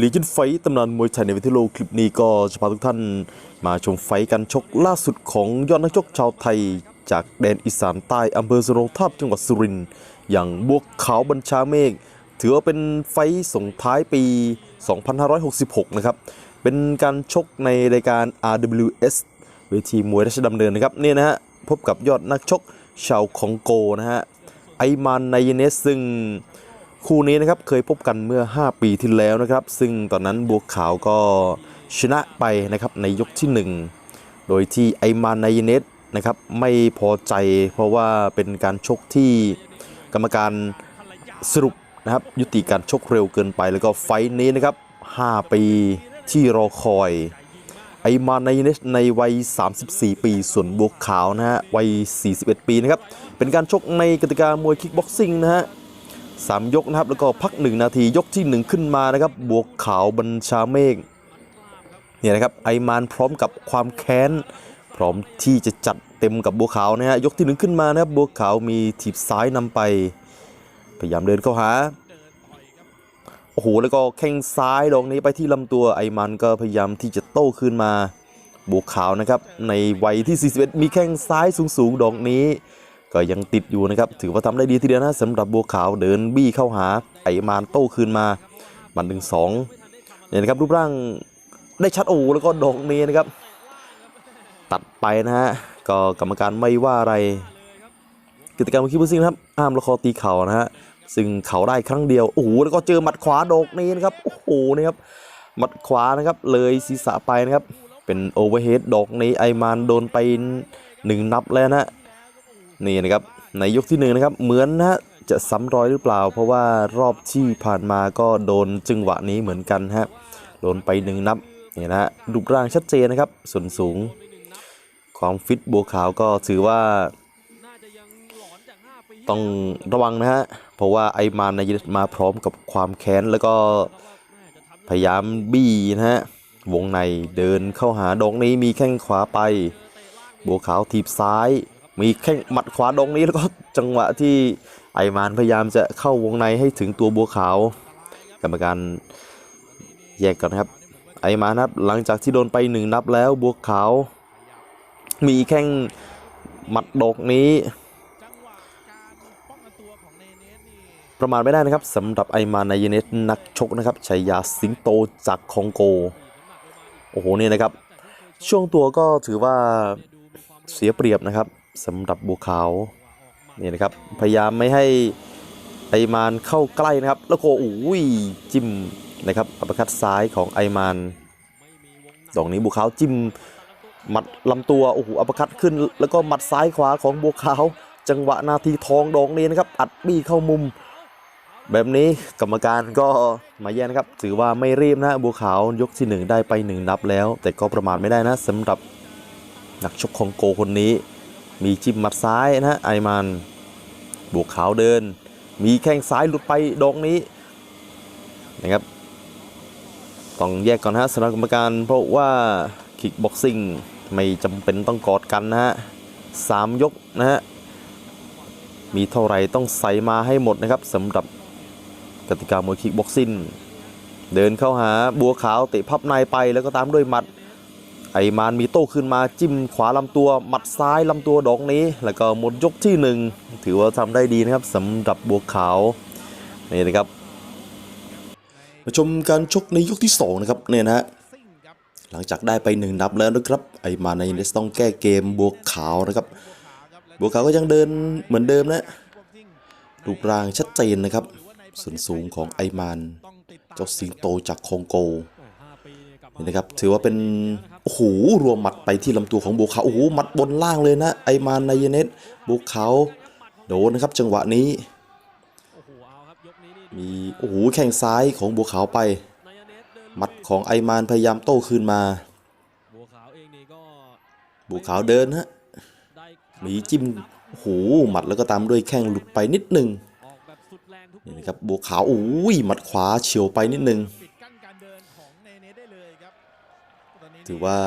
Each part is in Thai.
ลีจินไฟตำนานมวยไทยในวิทยโลคลิปนี้ก็จะพาทุกท่านมาชมไฟกันชกล่าสุดของยอดนักชกชาวไทย จากแดนอีสานใต้อำเภอสรงทาบจังหวัดสุรินทร์อย่างบวกขาวบัญชาเมฆถือว่าเป็นไฟส่งท้ายปี 2566 นะครับ เป็นการชกในรายการ RWS เวทีมวยราชดำเนินนะครับนี่นะฮะพบกับยอดนักชกชาวคองโกนะฮะไอมานไนเยเนสซึ่ง คู่นี้นะครับเคยพบกันเมื่อ 5 ปีที่แล้วนะครับ ซึ่งตอนนั้นบัวขาวก็ชนะไปนะครับในยกที่ 1 โดยที่ไอมานไนเนสนะครับไม่พอใจเพราะว่าเป็นการชกที่กรรมการสรุปนะครับยุติการชกเร็วเกินไปแล้วก็ไฟท์นี้นะครับ 5 ปีที่รอคอย ไอมานไนเนสในวัย 34 ปี ส่วนบัวขาวนะฮะวัย 41 ปีนะครับเป็นการชกในกติกามวยคิกบ็อกซิ่งนะฮะ สามยกนะครับ แล้วก็พักหนึ่งนาทียกที่หนึ่งขึ้นมานะครับ บวกขาวบัญชาเมฆเนี่ยนะครับไอมานพร้อมกับความแค้น พร้อมที่จะจัดเต็มกับบัวขาวนะฮะยกที่หนึ่งขึ้นมานะครับบัวขาวมีถีบซ้ายนำไป พยายามเดินเข้าหาโอ้โหแล้วก็แข้งซ้ายดอกนี้ไปที่ลำตัวไอมันก็พยายามที่จะโต้คืนมาบัวขาวนะครับในวัยที่ 41 มีแข้งซ้ายสูงๆดอกนี้ ก็ยังติดอยู่นะครับ ถือว่าทำได้ดีทีเดียวนะสำหรับบัวขาวเดินบี้เข้าหาไอมานโต้คืนมาบันหนึ่งสองเนี่ยนะครับรูปร่างได้ชัดโอ้แล้วก็ดอกนี้นะครับ ตัดไปนะฮะก็กรรมการไม่ว่าอะไร กิจกรรมคิปเปอร์ซิงนะครับห้ามละคอตีเข่านะฮะซึ่งเข่าได้ครั้งเดียวโอ้โหแล้วก็เจอหมัดขวาดอกนี้นะครับโอ้โหนะครับหมัดขวานะครับเลยศีรษะไปนะครับ เป็นโอเวอร์เฮดดอกนี้ไอมานโดนไปหนึ่งนับแล้วนะ นี่นะครับในยกที่หนึ่งนะครับเหมือนนะจะซ้ำรอยหรือเปล่า เพราะว่ารอบที่ผ่านมาก็โดนจังหวะนี้เหมือนกันฮะโดนไปหนึ่งนับนี่นะฮะรูปร่างชัดเจนนะครับ ส่วนสูง ความฟิตบัวขาวก็ถือว่า ต้องระวังนะฮะเพราะว่าไอมานนยมาพร้อมกับความแค้นแล้วก็พยายามบี้นะฮะวงในเดินเข้าหาดงนี้มีแข้งขวาไป บัวขาวทีบซ้าย มีแข้งหมัดขวาดงนี้แล้วก็จังหวะที่ไอมานพยายามจะเข้าวงในให้ถึงตัวบัวขาว กรรมการแยกก่อนครับ ไอมานครับหลังจากที่โดนไปหนึ่งนับแล้วบัวขาว มีแข้งหมัดดอกนี้ ประมาณไม่ได้นะครับสำหรับไอมานนายเนสนักชกนะครับชัยยาสิงโตจากคองโก โอ้โหนี่นะครับ ช่วงตัวก็ถือว่าเสียเปรียบนะครับ สำหรับบัวขาวนี่นะครับพยายามไม่ให้ไอมานเข้าใกล้นะครับ แล้วก็อุ้ยจิ้มนะครับอัปคัดซ้ายของไอมานดอกนี้บัวขาวจิ้มหมัดลำตัวโอ้โหอัปคัดขึ้น แล้วก็หมัดซ้ายขวาของบัวขาว จังหวะนาทีทองดอกนี้นะครับ อัดบี้เข้ามุม แบบนี้กรรมการก็มาแย่นะครับ ถือว่าไม่รีบนะบัวขาวยกที่หนึ่งได้ไปหนึ่งนับแล้ว แต่ก็ประมาทไม่ได้นะสำหรับนักชกของโกคนนี้ มีจิ้มหมัดซ้ายนะฮะไอมานบัวขาวเดิน มีแข้งซ้ายหลุดไปดอกนี้นะครับต้องแยกก่อนฮะสำหรับกรรมการเพราะว่าคิกบ็อกซิ่งไม่จำเป็นต้องกอดกันนะฮะสามยกนะฮะมีเท่าไหร่ต้องใส่มาให้หมดนะครับสำหรับกติกามวยคิกบ็อกซิ่งเดินเข้าหาบัวขาวเตะพับในไปแล้วก็ตามด้วยหมัด ไอมานมีโต้ขึ้นมาจิ้มขวาลำตัวหมัดซ้ายลำตัวดอกนี้ แล้วก็หมดยกที่หนึ่งถือว่าทำได้ดีนะครับสำหรับบัวขาวนี่นะครับมาชมการชกในยกที่สองนะครับเนี่ยนะฮะหลังจากได้ไปหนึ่งนับแล้วนะครับไอมานในเลสต้องแก้เกมบัวขาวนะครับบัวขาวก็ยังเดินเหมือนเดิมนะรูปร่างชัดเจนนะครับส่วนสูงของไอมานเจ้าสิงโตจากคองโกนี่นะครับถือว่าเป็น โอ้โหรวมหมัดไปที่ลำตัวของบัวขาวโอ้โหหมัดบนล่างเลยนะ ไอมานนายเนตบัวขาวโดนนะครับจังหวะนี้มีโอ้โหแข้งซ้ายของบัวขาวไปหมัดของไอมานพยายามโต้คืนมาบัวขาวเองนี่ก็บัวขาเดินฮะมีจิ้มโอ้โหหมัดแล้วก็ตามด้วยแข้งหลุดไปนิดหนึงออกแบบสุดแรงนี่นะครับบัวขาวโอ้ยหมัดขวาเฉียวไปนิดนึง ถือว่า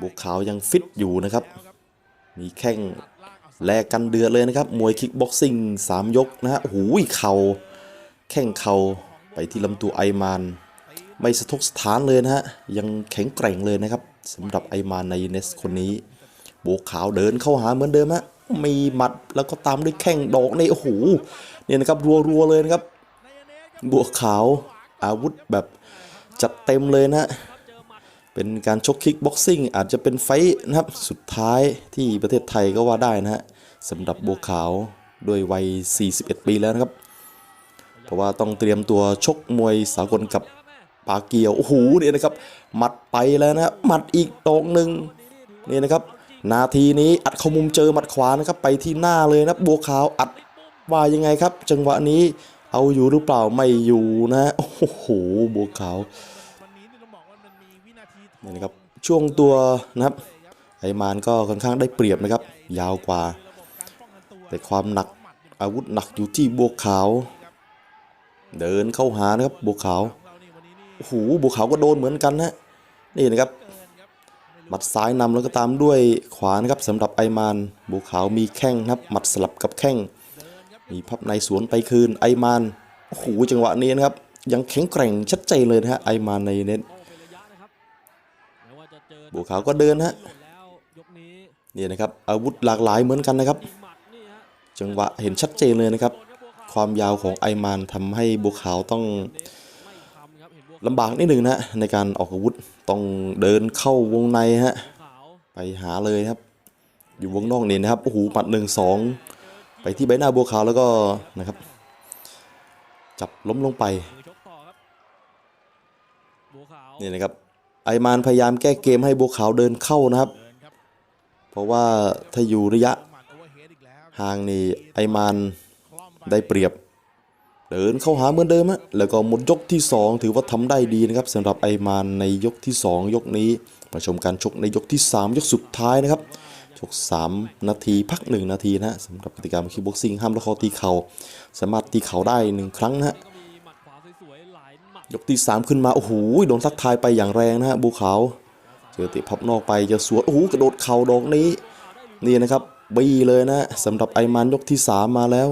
บัวขาวยังฟิตอยู่นะครับ มีแข้งแลกกันเดือดเลยนะครับ มวยคิกบ็อกซิ่งสามยกนะฮะโอ้โหเข่าแข้งเข่าไปที่ลำตัวไอมาน ไม่สะทกสถานเลยนะฮะ ยังแข็งแกร่งเลยนะครับสำหรับไอมานในเนสคนนี้บัวขาวเดินเข้าหาเหมือนเดิมฮะมีหมัดแล้วก็ตามด้วยแข้งดอกในโอ้โหเนี่ยนะครับรัวๆเลยนะครับบัวขาวอาวุธแบบจัดเต็มเลยนะ เป็นการชกคิกบ็อกซิ่งอาจจะเป็นไฟท์นะครับ สุดท้ายที่ประเทศไทยก็ว่าได้นะฮะสำหรับบัวขาวด้วยวัย 41 ปีแล้วนะครับ เพราะว่าต้องเตรียมตัวชกมวยสากลกับปาเกียว โอ้โหเนี่ยนะครับ หมัดไปแล้วนะฮะหมัดอีกดอกหนึ่งนี่นะครับ นาทีนี้อัดเข้ามุมเจอหมัดขวานะครับ ไปที่หน้าเลยนะบัวขาวอัดว่ายังไงครับ จังหวะนี้เอาอยู่หรือเปล่าไม่อยู่นะ โอ้โหบัวขาว นี่นะครับช่วงตัวนะครับไอมานก็ค่อนข้างได้เปรียบนะครับ ยาวกว่า แต่ความหนักอาวุธหนักอยู่ที่บัวขาว เดินเข้าหานะครับบัวขาวโอ้โหบัวขาวก็โดนเหมือนกันนะนี่นะครับหมัดซ้ายนำแล้วก็ตามด้วยขวานะครับสำหรับไอมานบัวขาวมีแข้งนะครับหมัดสลับกับแข้งมีพับในสวนไปคืนไอมานโอ้โหจังหวะนี้นะครับยังแข็งแกร่งชัดเจนเลยนะฮะไอมานในเน็ต บัวขาวก็เดินฮะนี่นะครับอาวุธหลากหลายเหมือนกันนะครับ จังหวะเห็นชัดเจนเลยนะครับ ความยาวของไอมานทำให้บัวขาวต้องไม่ทำครับเห็นบัวลำบากนิดหนึ่งนะในการออกอาวุธต้องเดินเข้าวงในฮะไปหาเลยครับ อยู่วงนอกนี่นะครับโอ้โหหมัดหนึ่งสองไปที่ใบหน้าบัวขาวแล้วก็นะครับ จับล้มลงไปนี่นะครับ ไอมานพยายามแก้เกมให้บัวขาวเดินเข้านะครับ เพราะว่าถ้าอยู่ระยะห่างนี่ไอมานได้เปรียบ เดินเข้าหาเหมือนเดิมฮะแล้วก็หมดยกที่ 2 ถือว่าทำได้ดีนะครับสำหรับไอมานในยกที่ 2 ยกนี้มาชมการชกในยกที่ 3 ยกสุดท้ายนะครับชก 3 นาทีพัก 1 นาทีนะฮะสำหรับกติกาคิกบ็อกซิ่งห้ามละคอตีเข่าสามารถตีเข่าได้ 1 ครั้งนะฮะ ยกที่ 3 ขึ้นมา โอ้โหโดนทักทายไปอย่างแรงนะฮะบูขาวเจอตะพับนอกไปเจะสวนโอ้โหกระโดดเข่าดอกนี้ นี่นะครับบีเลยนะสำหรับไอมานยกที่ 3 มาแล้ว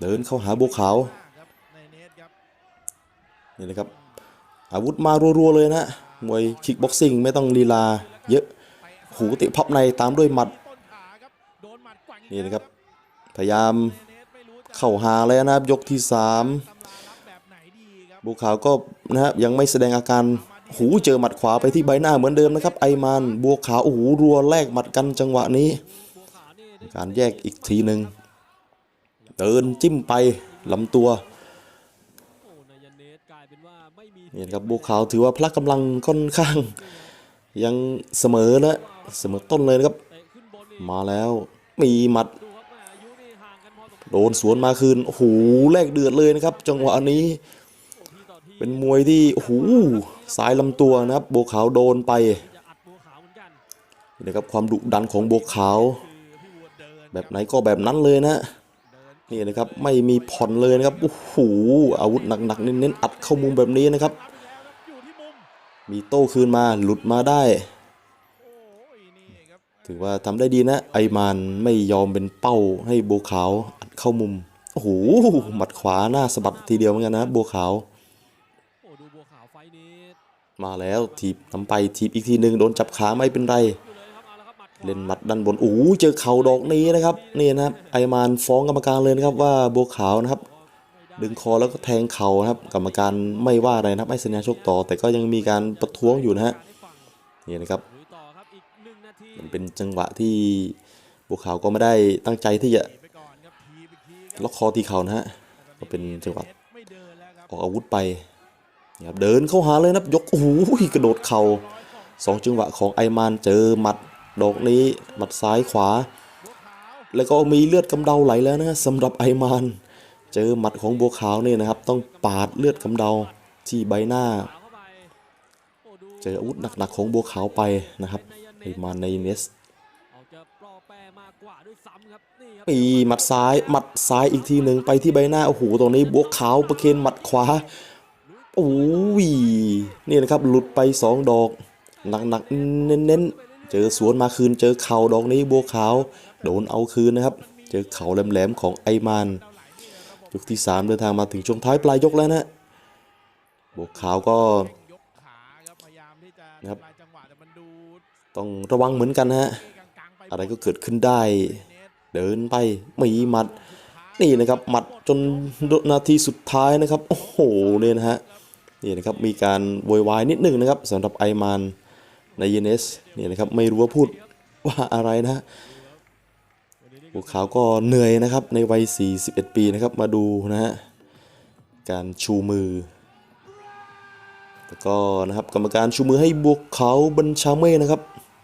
เดินเข้าหาบูขาวนี่นะครับอาวุธมารัวๆเลยนะมวยคิกบ็อกซิ่งไม่ต้องลีลา เยอะหูตะพับในตามด้วยหมัดนี่นะครับพยายามเนตไม่รู้จะเข้าหาเลยนะครับยกที่ 3 บบูขาวก็นะครับยังไม่แสดงอาการหูเจอหมัดขวาไปที่ใบหน้าเหมือนเดิมนะครับ ไอมานบัวขาวโอ้โหรัวแลกหมัดกันจังหวะนี้ การแยกอีกทีหนึ่งเดินจิ้มไปลำตัวนายเนสกลายเป็นว่าไม่มีนี่ครับบัวขาวถือว่าพละกำลังค่อนข้าง ยังเสมอนะเสมอต้นเลยนะครับ มาแล้วมีหมัด โดนสวนมาคืนโอ้โหแลกเดือดเลยนะครับ จังหวะนี้ เป็นมวยที่โอ้โหสายลำตัวนะครับโบขาวโดนไปเหมือนกันนี่นะครับความดุดันของโบขาว แบบไหนก็แบบนั้นเลยนะนี่นะครับไม่มีผ่อนเลยนะครับโอ้โหอาวุธหนักๆเน้นๆอัดเข้ามุมแบบนี้นะครับ มีโต้คืนมาหลุดมาได้ ถือว่าทำได้ดีนะ ไอมานไม่ยอมเป็นเป้าให้โบขาวอัดเข้ามุมโอ้โหหมัดขวาหน้าสะบัดทีเดียวเหมือนกันนะโบขาว โอ้ดูบัวขาวไฟต์นี้ มาแล้วถีบนำไปถีบอีกทีหนึ่งโดนจับขาไม่เป็นไร เล่นหมัดด้านบนโอ้เจอเข่าดอกนี้นะครับนี่นะครับไอมานฟ้องกรรมการเลยนะครับว่าบัวขาวนะครับ ดึงคอแล้วก็แทงเข่านะครับ กรรมการไม่ว่าอะไรนะครับไม่สัญญาชกต่อ แต่ก็ยังมีการประท้วงอยู่นะฮะนี่นะครับมันเป็นจังหวะที่บัวขาวก็ไม่ได้ตั้งใจที่จะล็อกคอตีเข่านะฮะก็เป็นจังหวะออกอาวุธไป นี่ครับเดินเข้าหาเลยนะครับยกโอ้โหกระโดดเข่าสองจังหวะของไอมานเจอหมัดดอกนี้หมัดซ้ายขวา แล้วก็มีเลือดกำเดาไหลแล้วนะสำหรับไอมานเจอหมัดของบัวขาวนี่นะครับ ต้องปาดเลือดกำเดาที่ใบหน้า เจออาวุธหนักๆของบัวขาวไปนะครับไอมานในเนสปีหมัดซ้ายหมัดซ้ายอีกทีหนึ่งไปที่ใบหน้าโอ้โหตรงนี้บัวขาวประเคนหมัดขวา โอ้ยนี่นะครับหลุดไปสองดอก หนักๆเน้นๆ เจอสวนมาคืนเจอเข่าดอกนี้บัวขาว โดนเอาคืนนะครับ เจอเข่าแหลมๆของไอมานยกที่ 3 เดินทางมาถึงช่วงท้ายปลายยกแล้วนะบัวขาวก็นะครับต้องระวังเหมือนกันนะฮะอะไรก็เกิดขึ้นได้เนสเดินไปมีหมัด นี่นะครับหมัดจนนาทีสุดท้ายนะครับ โอ้โหเนี่ยนะฮะ นี่นะครับมีการโวยวายนิดหนึงนะครับสำหรับไอมานในเยเนสนี่นะครับไม่รู้ว่าพูดว่าอะไรนะฮะพวกเขาก็เหนื่อยนะครับในวัย 41 ปีนะครับมาดูนะฮะการชูมือแล้วก็นะครับกรรมการชูมือให้บวกเขาบัญชาเม่นะครับ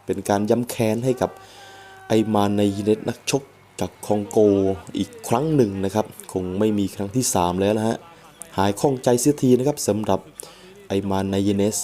เป็นการย้ำแค้นให้กับไอมานในเยเนสนักชกจากคองโกอีกครั้งหนึ่งนะครับ คงไม่มีครั้งที่ 3 แล้วนะฮะ หายข้องใจเสียทีนะครับสำหรับไอมานไนเยเนส